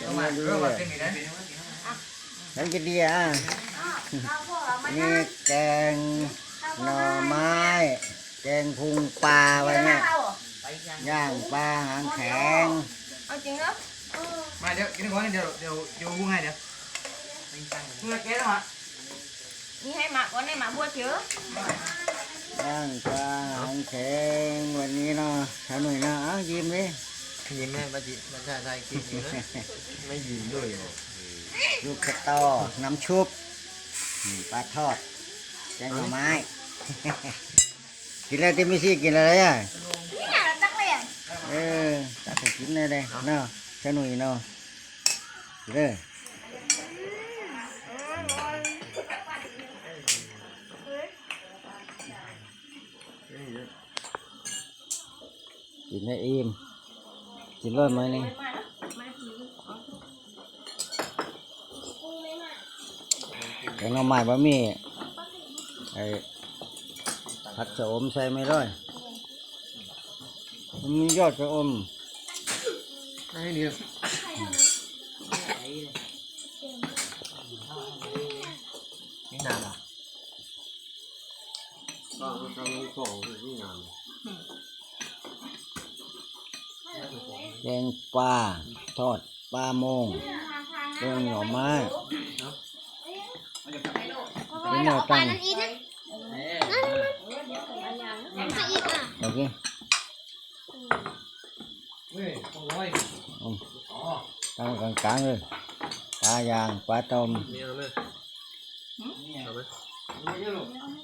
นนี้นะนั่นก็ดีอะนี่แกงหน่อไม้ แกงพุงปลาไว้เนี่ยย่างปลาหางแข็งเอาจริงเหรอมาเดี๋ยวกินก่อนเดี๋ยวเดี๋ยวเดี๋ยววุ้งให้เดี๋ยวเมื่อกี้แล้วฮะนี่ให้หมาก่อนให้หมาบัวเชื้อย่างปลาหางแข็งวันนี้เนาะทำหน่อยนะเอ้ายิ้มดิ ยิ้มแม่ป้าจิมันชาไทยกินอยู่นะไม่ยิ้มด้วยเหรอลูกกระตอน้ำชุบนี่ปลาทอดแกงหน่อไม้ กินอะไรที่ไม่ใช่กินอะไรอะนี่น่ะตักเลยอะเออตักไปกินเลยเลยเนาะแค่หนุ่ยเนาะกินเลยกินให้อิ่ม กินรอดไหมนี่แกงหน่อไม้บะหมี่ไอ้ผัดชะอมใส่ไม่ร้อยมันมียอดชะอมให้ดีนี่นานอะก็กำลังส่งนี่นาน แกงปลาทอดปลาโมงแกงหน่อไม้เป็นหน่อตังโอเคเฮ้ยโอ้ยอืมตั้งกลางๆเลยปลายางปลาต้ม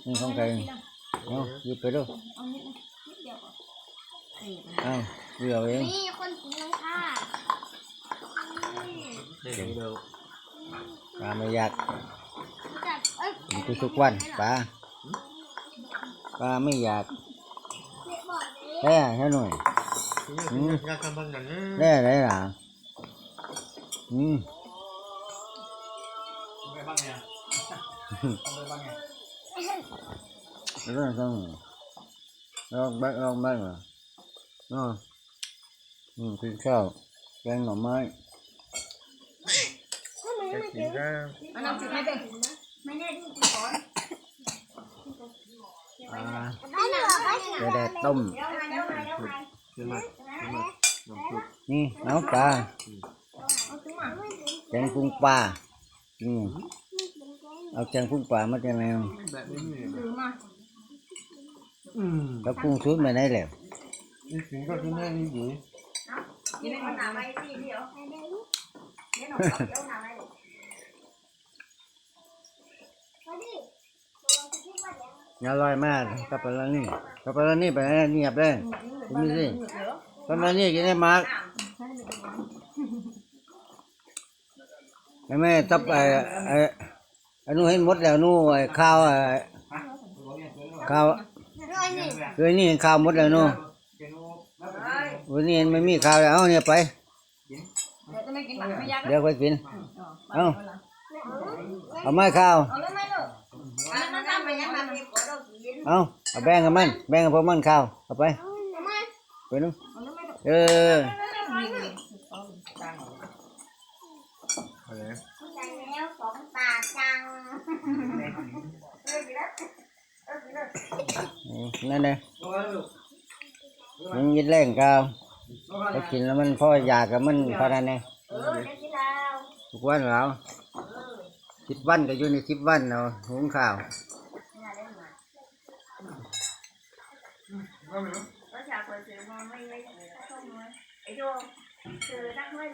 นี่ของใครเนาะหยิบไปดูเอาเดี๋ยวเอง นี่คนกินน้ำค่ะ เดี๋ยวเดี๋ยวปลาไม่อยากจัดเอ้ยกินทุกวันปลาปลาไม่อยากแค่แค่หน่อยอยากทำบ้างกันนะแน่ไหนล่ะอืมไปบ้างไงไปบ้างไงเรื่องต้องลองบ้างลองบ้างเหรอเนาะอืม กินข้าวแกงหน่อไม้จะกินข้าวเอาน้ำจิ้มให้เป็นปลาให้หน่อยให้หน่อยจะได้ต้มขึ้นมาขึ้นมาน้ำซุปนี่เอาปลาแกงพุงปลาอืมเอาแกงพุงปลามาจากไหนแบบนี้นี่ถือมาอืมแล้วพุงชุดไปไหนแล้วนี่ถึงก็ที่แม่นี่อยู่กินให้หนาไว้สิเดียวเดี๋ยวหนูเอาเดี๋ยวหนาไว้ อร่อยมากกับปลานี่กับปลานี่ไปไหนเงียบเลยกินสิปลานี่กินได้มากแม่ตับไอ้ไอ้ไอ้นู่นให้หมดแล้วนู่นไอ้ข้าวไอ้ข้าวร้อยนี่เคยนี่ข้าวหมดแล้วนู่นวันนี้ไม่มีข้าวแล้วเอาเนี่ยไปเดี๋ยวจะไม่กินหนักไม่ยากเดี๋ยวไปกิน เอาเอาไม้ข้าว เอาเอาแบ่งกับมัน แบ่งกับพวกมันข้าวเอาไปไปนู่นเอาเลยไหมลูกเออะไรใจแล้วสองตาจังนั่นเลยมันยินแรงข้าวไปกินแล้วมันพ่ออยากกับมันพอนั้นเองเออเดี๋ยวกินแล้วทุกวันเราสิบวันก็อยู่ในสิบวันเราหุงข้าว ก็ไม่รู้ có xào quần xìu ngon mấy mấy không thôi ấy vô từ đắt mới